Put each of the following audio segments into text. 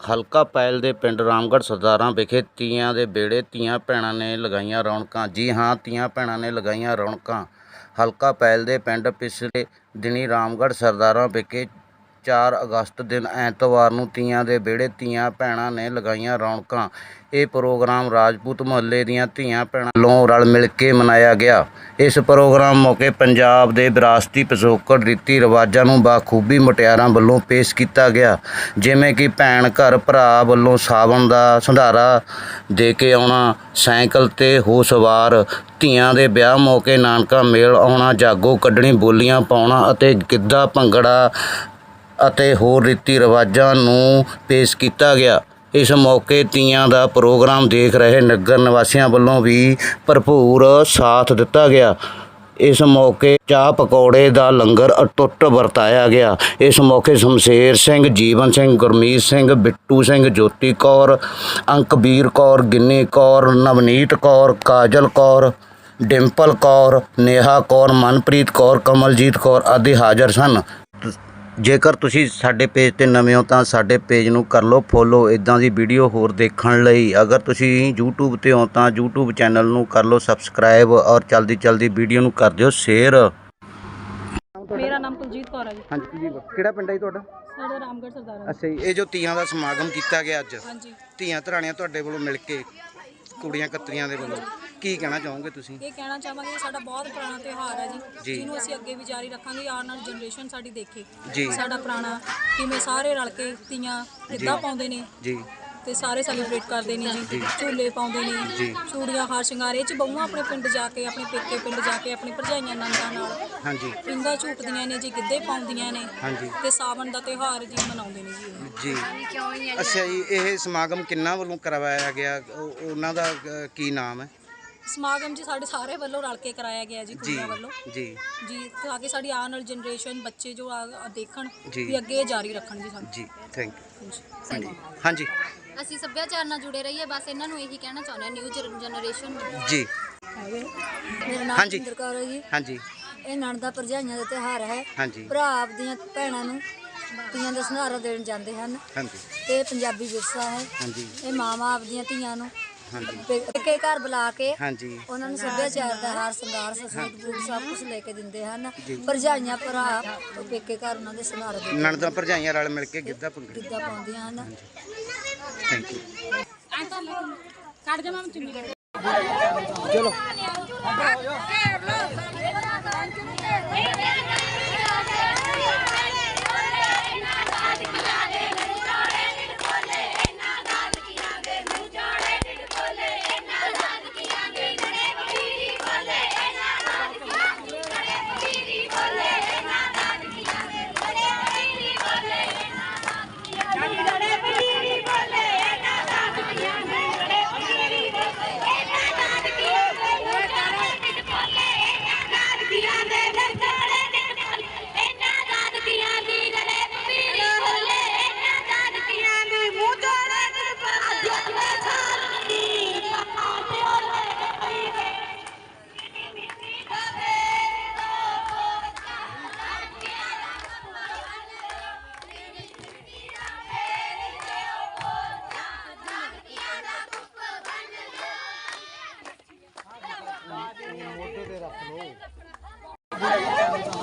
ਹਲਕਾ ਪੈਲ ਦੇ ਪਿੰਡ ਰਾਮਗੜ੍ਹ ਸਰਦਾਰਾਂ ਵਿਖੇ ਤੀਆਂ ਦੇ ਬੇੜੇ ਤੀਆਂ ਭੈਣਾਂ ਨੇ ਲਗਾਈਆਂ ਰੌਣਕਾਂ। ਜੀ ਹਾਂ, ਤੀਆਂ ਭੈਣਾਂ ਨੇ ਲਗਾਈਆਂ ਰੌਣਕਾਂ। ਹਲਕਾ ਪੈਲ ਦੇ ਪਿੰਡ ਪਿਛਲੇ ਦਿਨੀ ਰਾਮਗੜ੍ਹ ਸਰਦਾਰਾਂ ਵਿਖੇ ਚਾਰ ਅਗਸਤ ਦਿਨ ਐਤਵਾਰ ਨੂੰ ਤੀਆਂ ਦੇ ਵਿਹੜੇ ਧੀਆਂ ਭੈਣਾਂ ਨੇ ਲਗਾਈਆਂ ਰੌਣਕਾਂ। ਇਹ ਪ੍ਰੋਗਰਾਮ ਰਾਜਪੂਤ ਮੁਹੱਲੇ ਦੀਆਂ ਧੀਆਂ ਭੈਣਾਂ ਵੱਲੋਂ ਰਲ ਮਿਲ ਕੇ ਮਨਾਇਆ ਗਿਆ। ਇਸ ਪ੍ਰੋਗਰਾਮ ਮੌਕੇ ਪੰਜਾਬ ਦੇ ਵਿਰਾਸਤੀ ਪਿਛੋਕੜ, ਰੀਤੀ ਰਿਵਾਜਾਂ ਨੂੰ ਬਾਖੂਬੀ ਮੁਟਿਆਰਾਂ ਵੱਲੋਂ ਪੇਸ਼ ਕੀਤਾ ਗਿਆ। ਜਿਵੇਂ ਕਿ ਭੈਣ, ਘਰ, ਭਰਾ ਵੱਲੋਂ ਸਾਵਣ ਦਾ ਸੰਧਾਰਾ ਦੇ ਕੇ ਆਉਣਾ, ਸਾਈਕਲ ਤੇ ਹੋ ਸਵਾਰ, ਧੀਆਂ ਦੇ ਵਿਆਹ ਮੌਕੇ ਨਾਨਕਾ ਮੇਲ ਆਉਣਾ, ਜਾਗੋ ਕੱਢਣੀ, ਬੋਲੀਆਂ ਪਾਉਣਾ ਅਤੇ ਗਿੱਧਾ ਭੰਗੜਾ ਅਤੇ ਹੋਰ ਰੀਤੀ ਰਿਵਾਜਾਂ ਨੂੰ ਪੇਸ਼ ਕੀਤਾ ਗਿਆ। ਇਸ ਮੌਕੇ ਤੀਆਂ ਦਾ ਪ੍ਰੋਗਰਾਮ ਦੇਖ ਰਹੇ ਨਗਰ ਨਿਵਾਸੀਆਂ ਵੱਲੋਂ ਵੀ ਭਰਪੂਰ ਸਾਥ ਦਿੱਤਾ ਗਿਆ। ਇਸ ਮੌਕੇ ਚਾਹ ਪਕੌੜੇ ਦਾ ਲੰਗਰ ਅਟੁੱਟ ਵਰਤਾਇਆ ਗਿਆ। ਇਸ ਮੌਕੇ ਸ਼ਮਸ਼ੇਰ ਸਿੰਘ, ਜੀਵਨ ਸਿੰਘ, ਗੁਰਮੀਤ ਸਿੰਘ, ਬਿੱਟੂ ਸਿੰਘ, ਜੋਤੀ ਕੌਰ, ਅੰਕਬੀਰ ਕੌਰ, ਗਿੰਨੀ ਕੌਰ, ਨਵਨੀਤ ਕੌਰ, ਕਾਜਲ ਕੌਰ, ਡਿੰਪਲ ਕੌਰ, ਨੇਹਾ ਕੌਰ, ਮਨਪ੍ਰੀਤ ਕੌਰ, ਕਮਲਜੀਤ ਕੌਰ ਆਦਿ ਹਾਜ਼ਰ ਸਨ। ਜੇਕਰ ਤੁਸੀਂ ਸਾਡੇ ਪੇਜ ਤੇ ਨਵੇਂ ਹੋ ਤਾਂ ਸਾਡੇ ਪੇਜ ਨੂੰ ਕਰ ਲਓ ਫੋਲੋ ਇਦਾਂ ਦੀ ਵੀਡੀਓ ਹੋਰ ਦੇਖਣ ਲਈ। ਅਗਰ ਤੁਸੀਂ YouTube ਤੇ ਹੋ ਤਾਂ YouTube ਚੈਨਲ ਨੂੰ ਕਰ ਲਓ ਸਬਸਕ੍ਰਾਈਬ ਔਰ ਚਲਦੀ ਚਲਦੀ ਵੀਡੀਓ ਨੂੰ ਕਰ ਦਿਓ ਸ਼ੇਅਰ ਮੇਰਾ ਨਾਮ ਕੁਲਜੀਤ ਕੌਰ ਹੈ ਜੀ। ਹਾਂਜੀ ਜੀ ਕਿਹੜਾ ਪਿੰਡ ਹੈ ਤੁਹਾਡਾ? ਸਾਡੇ ਰਾਮਗੜ੍ਹ ਸਰਦਾਰਾ ਅੱਛਾ ਜੀ ਇਹ ਜੋ ਤੀਆਂ ਦਾ ਸਮਾਗਮ ਕੀਤਾ ਗਿਆ ਅੱਜ ਹਾਂਜੀ। ਧੀਆਂ ਧਰਾਣੀਆਂ ਤੁਹਾਡੇ ਵੱਲੋਂ ਮਿਲ ਕੇ ਕੁੜੀਆਂ ਕਤਰੀਆਂ ਦੇ ਵੱਲੋਂ? ਕੀ ਕਹਿਣਾ ਚਾਹੋਗੇ ਤੁਸੀਂ? ਇਹ ਕਹਿਣਾ ਚਾਹਾਂਗੇ ਸਾਡਾ ਬਹੁਤ ਪੁਰਾਣਾ ਤਿਉਹਾਰ ਹੈ ਜੀ। ਜੀ। ਜਿਹਨੂੰ ਅਸੀਂ ਅੱਗੇ ਵੀ ਜਾਰੀ ਰੱਖਾਂਗੇ ਆਉਣ ਵਾਲੀ ਜਨਰੇਸ਼ਨ ਸਾਡੀ ਦੇਖੇ। ਜੀ। ਸਾਡਾ ਪੁਰਾਣਾ ਕਿਵੇਂ ਸਾਰੇ ਰਲ ਕੇ ਤੀਆਂ ਗਿੱਧਾ ਪਾਉਂਦੇ ਨੇ ਜੀ। ਤੇ ਸਾਰੇ ਸੈਲੀਬ੍ਰੇਟ ਕਰਦੇ ਨੇ ਜੀ। ਝੂਲੇ ਪਾਉਂਦੇ ਨੇ ਜੀ। ਚੂੜੀਆਂ ਹਾਰ ਸ਼ਿੰਗਾਰ ਚ ਬਹੂਆਂ ਆਪਣੇ ਪਿੰਡ ਜਾ ਕੇ ਆਪਣੇ ਪੇਕੇ ਪਿੰਡ ਜਾ ਕੇ ਆਪਣੀ ਭਰਜਾਈਆਂ ਨੰਦਾਂ ਨਾਲ ਹਾਂਜੀ। ਪਿੰਗਾ ਝੂਟਦੀਆਂ ਨੇ ਜੀ ਗਿੱਧੇ ਪਾਉਂਦੀਆਂ ਨੇ ਹਾਂਜੀ। ਤੇ ਸਾਵਣ ਦਾ ਤਿਉਹਾਰ ਜੀ ਮਨਾਉਂਦੇ ਨੇ ਜੀ ਇਹ ਜੀ। ਅੱਛਾ ਜੀ ਇਹ ਸਮਾਗਮ ਕਿੰਨਾ ਵੱਲੋਂ ਕਰਵਾਇਆ ਗਿਆ? ਉਹ- ਉਹਨਾਂ ਦਾ ਅ, ਕੀ ਨਾਮ ਹੈ? ਸਮਾਗਮ ਜੀ ਸਾਡੇ ਸਾਰੇ ਵੱਲੋਂ ਰਲ ਕੇ ਕਰਾਇਆ ਗਿਆ ਜੀ ਕੁੜੀਆਂ ਵੱਲੋਂ। ਜੀ। ਜੀ ਤਾਂ ਕਿ ਸਾਡੀ ਆਉਣ ਵਾਲੀ ਜਨਰੇਸ਼ਨ ਬੱਚੇ ਜੋ ਆ- ਆ ਦੇਖਣ ਜੀ। ਵੀ ਅੱਗੇ ਇਹ ਜਾਰੀ ਰੱਖਣ ਜੀ ਸਾਨੂੰ। ਜੀ ਥੈਂਕ ਯੂ ਹਾਂਜੀ। ਹਾਂਜੀ ਅਸੀਂ ਸੱਭਿਆਚਾਰ ਨਾਲ ਜੁੜੇ ਰਹੀਏ ਬਸ ਇਹਨਾਂ ਨੂੰ ਇਹੀ ਕਹਿਣਾ ਚਾਹੁੰਦੇ ਹਾਂ ਨਿਊ ਜਨਰੇਸ਼ਨ ਨੂੰ। ਜੀ। ਮੇਰਾ ਨਾਮ ਹਾਂਜੀ। ਜਿੰਦਰ ਕੌਰ ਹੈ ਜੀ। ਹਾਂਜੀ। ਇਹ ਨਣਦਾ ਭਰਜਾਈਆਂ ਦਾ ਤਿਉਹਾਰ ਹੈ। ਹਾਂਜੀ। ਭਰਾ ਆਪਦੀਆਂ ਭੈਣਾਂ ਨੂੰ ਤੀਆਂ ਦਾ ਸੰਧਾਰਾ ਦੇਣ ਜਾਂਦੇ ਹਨ। ਹਾਂਜੀ। ਤੇ ਇਹ ਪੰਜਾਬੀ ਵਿਰਸਾ ਹੈ। ਹਾਂਜੀ। ਇਹ ਮਾਵਾਂ ਆਪਦੀਆਂ ਧੀਆਂ ਨੂੰ ਹਾਂਜੀ। ਪੇਕੇ ਘਰ ਬੁਲਾ ਕੇ ਹਾਂਜੀ। ਉਹਨਾਂ ਨੂੰ ਸੱਭਿਆਚਾਰ ਦਾ ਹਾਰ ਸ਼ਿੰਗਾਰ ਸੂਟ ਬੂਟ ਸਭ ਕੁਝ ਲੈ ਕੇ ਦਿੰਦੇ ਹਨ। ਭਰਜਾਈਆਂ ਭਰਾ ਉਹ ਪੇਕੇ ਘਰ ਉਹਨਾਂ ਦੇ ਸੰਧਾਰਾ ਦੇ ਨਣਦਾਂ ਭਰਜਾਈਆਂ ਰਲ ਮਿਲ ਕੇ ਗਿੱਧਾ ਭੰਗੜਾ ਗਿੱਧਾ ਪਾਉਂਦੀਆਂ ਹਨ। ਥੈਂਕ ਯੂ ਕੱਢ ਜਾ ਮੈਂ ਚੁੰਨੀ ਚਲੋ।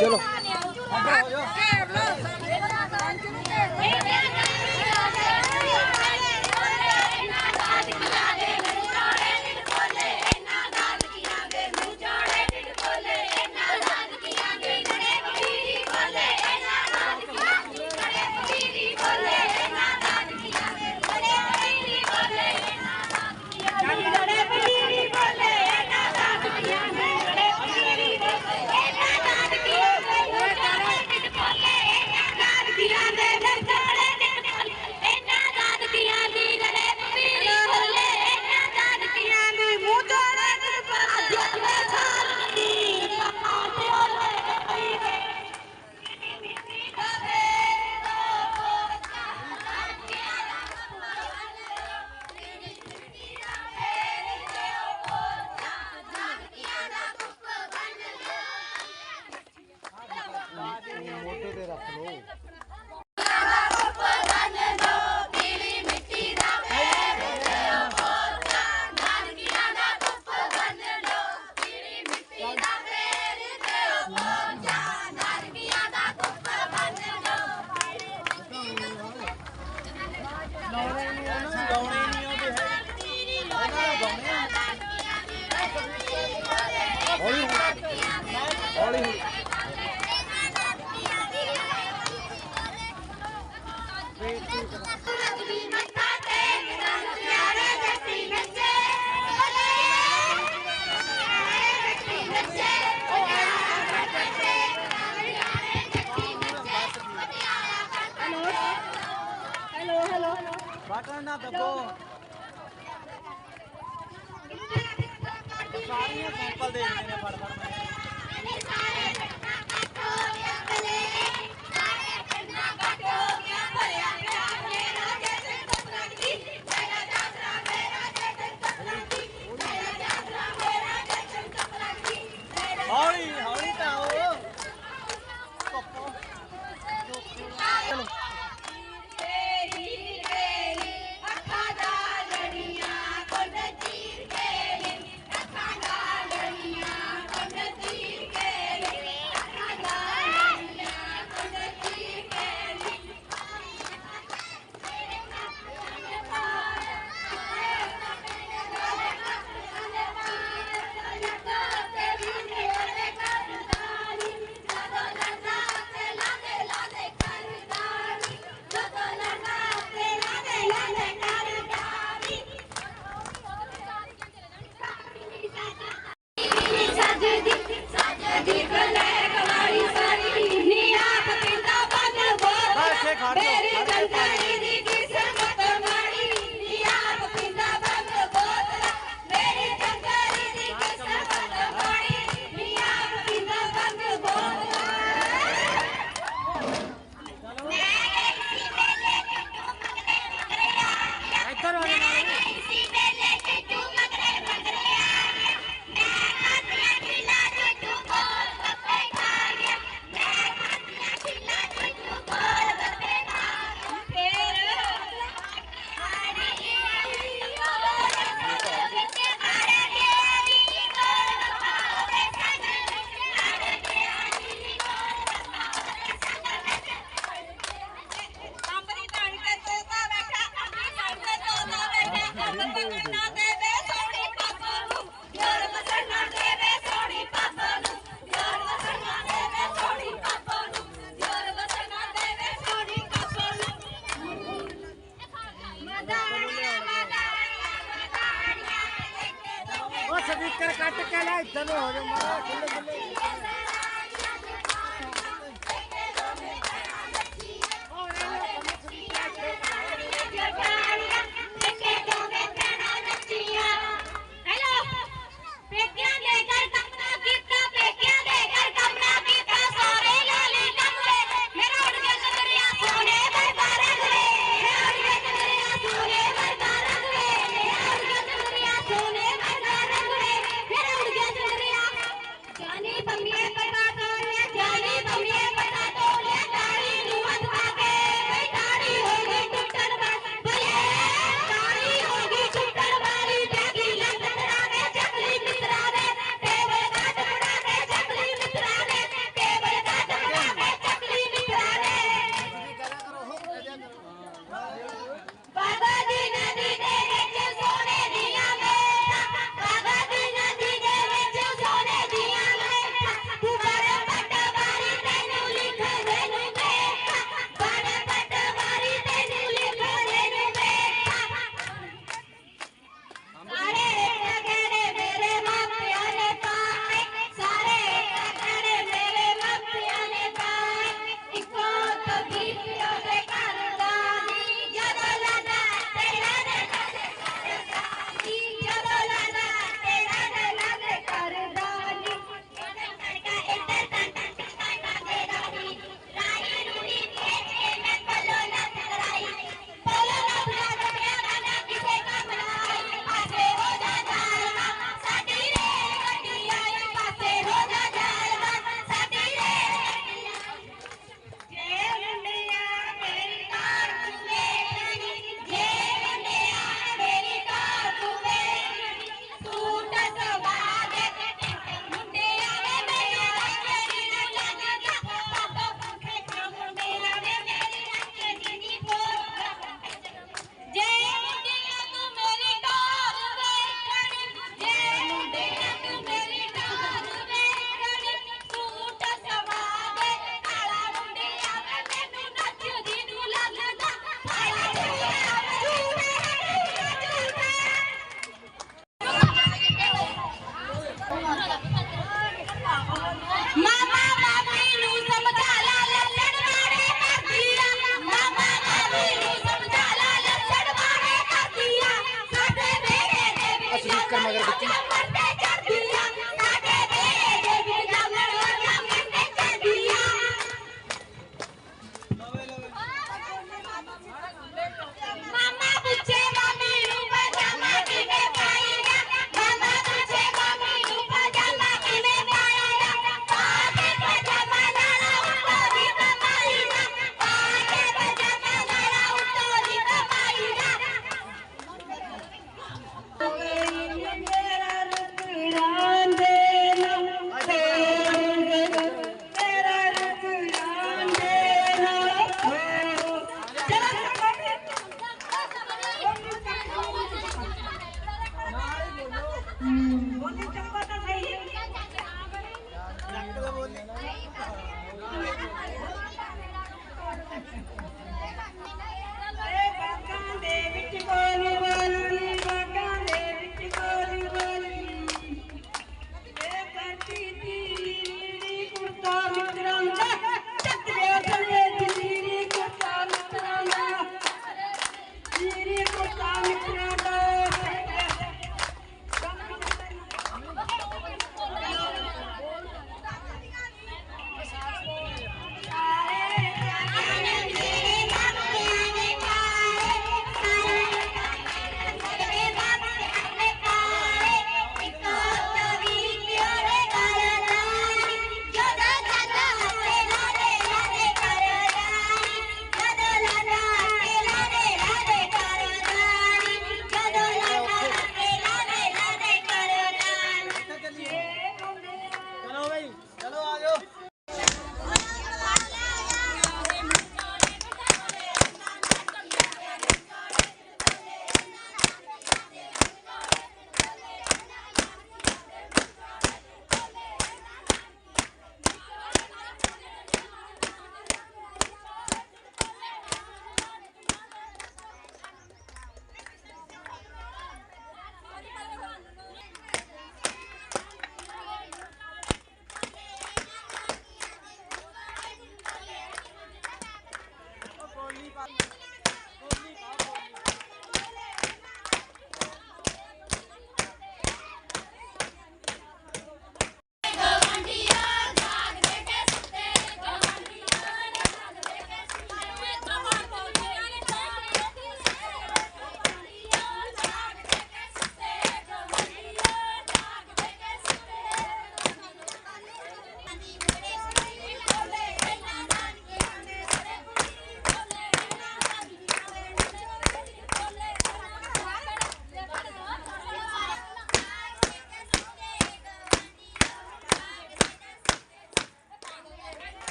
ਚਲੋ ਲਾਉਣੇ ਨਹੀਂ ਉਹਨਾਂ ਨੂੰ ਲਾਉਣੇ ਨਹੀਂ ਆਉਂਦੇ ਹੈ ਉਹਨਾਂ ਨੂੰ ਗਾਉਣੇ ਆ। ਨਾ ਦੱਬੋ। ਸਾਰੀਆਂ ਸੈਂਪਲ ਦੇਖਦੇ ਨੇ ਫੜ।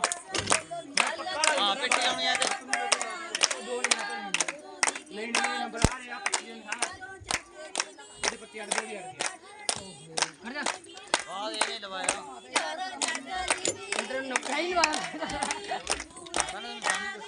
ਗਾਹਾਂ ਲੱਗੂਗਾ ਹਾਂ ਪੇਟੀ ਆਉਣੀ ਆ ਤੇ ਲੈਣ ਦੇ ਨੰਬਰ ਆ ਰਿਹਾ 25 ਨਿਸ਼ਾਨ ਇਹਦੇ 25 ਅੜ ਦੇ ਅੜ ਗਿਆ ਚਿੱਠੀ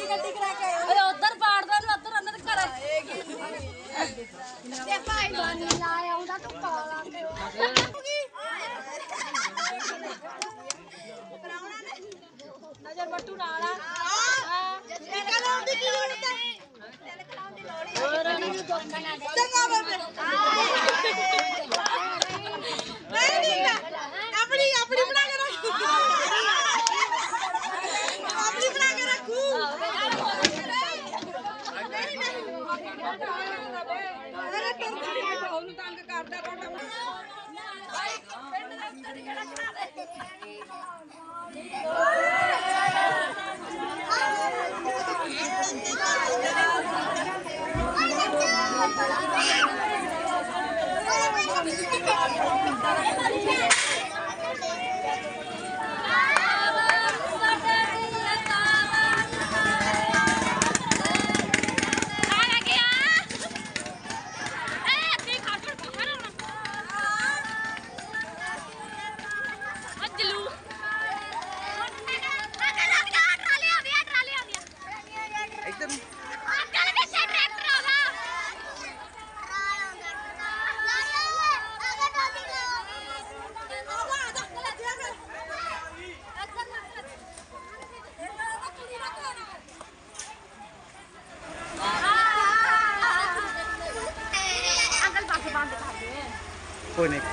ਚੰਗਾ ਬੇਬੇ। ਨਹੀਂ ਨਹੀਂ ਆਪਣੀ ਆਪਣੀ ਬਣਾ ਕੇ ਰੱਖ। ਆਪਣੀ ਬਣਾ ਕੇ ਰੱਖੂ। ਨਹੀਂ ਨਹੀਂ। ਅਰੇ ਟੰਗ ਉਹਨੂੰ ਤੰਗ ਕਰਦਾ ਰੋਟਾ। Thank you. Punik.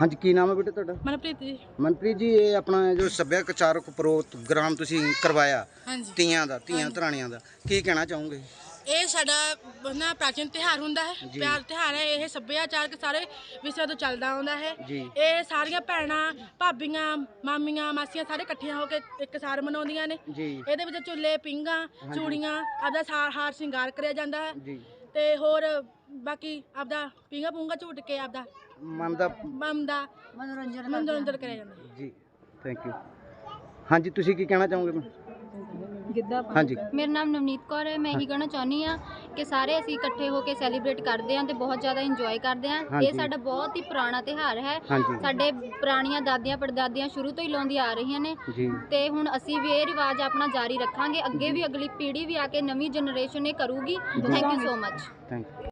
ਹਾਂਜੀ ਕੀ ਨਾਮ ਹੈ ਬੇਟੇ ਤੁਹਾਡਾ? ਮਨਪ੍ਰੀਤ ਜੀ। ਮਨਪ੍ਰੀਤ ਜੀ ਇਹ ਆਪਣਾ ਜੋ ਸੱਭਿਆਚਾਰਕ ਪ੍ਰੋਗਰਾਮ ਤੁਸੀਂ ਕਰਵਾਇਆ ਹਾਂਜੀ। ਤੀਆਂ ਦਾ ਤੀਆਂ ਧਰਾਣੀਆਂ ਦਾ ਕੀ ਕਹਿਣਾ ਚਾਹੋਗੇ? ਇਹ ਸਾਡਾ ਨਾ ਪ੍ਰਾਚੀਨ ਤਿਉਹਾਰ ਹੁੰਦਾ ਹੈ ਜੀ। ਪਿਆਰ ਤਿਉਹਾਰ ਹੈ ਇਹ ਸੱਭਿਆਚਾਰਕ ਸਾਰੇ ਵਿਸ਼ਿਆਂ ਤੋਂ ਚੱਲਦਾ ਆਉਂਦਾ ਹੈ। ਜੀ। ਇਹ ਸਾਰੀਆਂ ਭੈਣਾਂ ਭਾਬੀਆਂ ਮਾਮੀਆਂ ਮਾਸੀਆਂ ਸਾਰੇ ਇਕੱਠੀਆਂ ਹੋ ਕੇ ਇੱਕ ਸਾਰ ਮਨਾਉਂਦੀਆਂ ਨੇ। ਜੀ। ਇਹਦੇ ਵਿੱਚ ਚੁੱਲੇ ਪਿੰਗਾ ਚੂੜੀਆਂ ਆਪਦਾ ਸਾਰ ਹਾਰ ਸ਼ਿੰਗਾਰ ਕਰਿਆ ਜਾਂਦਾ ਹੈ। ਜੀ। ਤੇ ਹੋਰ ਬਾਕੀ ਆਪਦਾ ਪਿੰਗਾ ਪੂੰਗਾ ਝੂਟ ਕੇ ਆਪਦਾ ਮਨ ਦਾ ਮਮ ਦਾ ਮਨੋਰੰਜਨ ਮਨੋਰੰਜਨ ਕਰਿਆ ਜਾਂਦਾ। ਹੈ ਜੀ ਥੈਂਕ ਯੂ ਹਾਂਜੀ ਤੁਸੀਂ ਕੀ ਕਹਿਣਾ ਚਾਹੋਗੇ? ਹਾਂਜੀ। ਮੇਰਾ ਨਾਮ ਨਵਨੀਤ ਕੌਰ ਹੈ ਮੈਂ ਇਹੀ ਕਹਿਣਾ ਚਾਹੁੰਦੀ ਆ ਕਿ ਸਾਰੇ ਅਸੀਂ ਇਕੱਠੇ ਹੋ ਕੇ ਸੈਲੀਬ੍ਰੇਟ ਕਰਦੇ ਹਾਂ ਤੇ ਬਹੁਤ ਜ਼ਿਆਦਾ ਇੰਜੋਏ ਕਰਦੇ ਹਾਂਜੀ। ਇਹ ਸਾਡਾ ਬਹੁਤ ਹੀ ਪੁਰਾਣਾ ਤਿਉਹਾਰ ਹੈ। ਹਾਂਜੀ। ਸਾਡੇ ਪੁਰਾਣੀਆਂ ਦਾਦੀਆਂ ਪੜਦਾਦੀਆਂ ਸ਼ੁਰੂ ਤੋਂ ਹੀ ਲਾਉਂਦੀਆਂ ਆ ਰਹੀਆਂ ਨੇ ਜੀ। ਤੇ ਹੁਣ ਅਸੀਂ ਵੀ ਇਹ ਰਿਵਾਜ ਆਪਣਾ ਜਾਰੀ ਰੱਖਾਂਗੇ। ਅੱਗੇ ਵੀ ਅਗਲੀ ਪੀੜ੍ਹੀ ਵੀ ਆ ਕੇ ਨਵੀਂ ਜਨਰੇਸ਼ਨ ਇਹ ਕਰੂਗੀ। Thank you so much thank you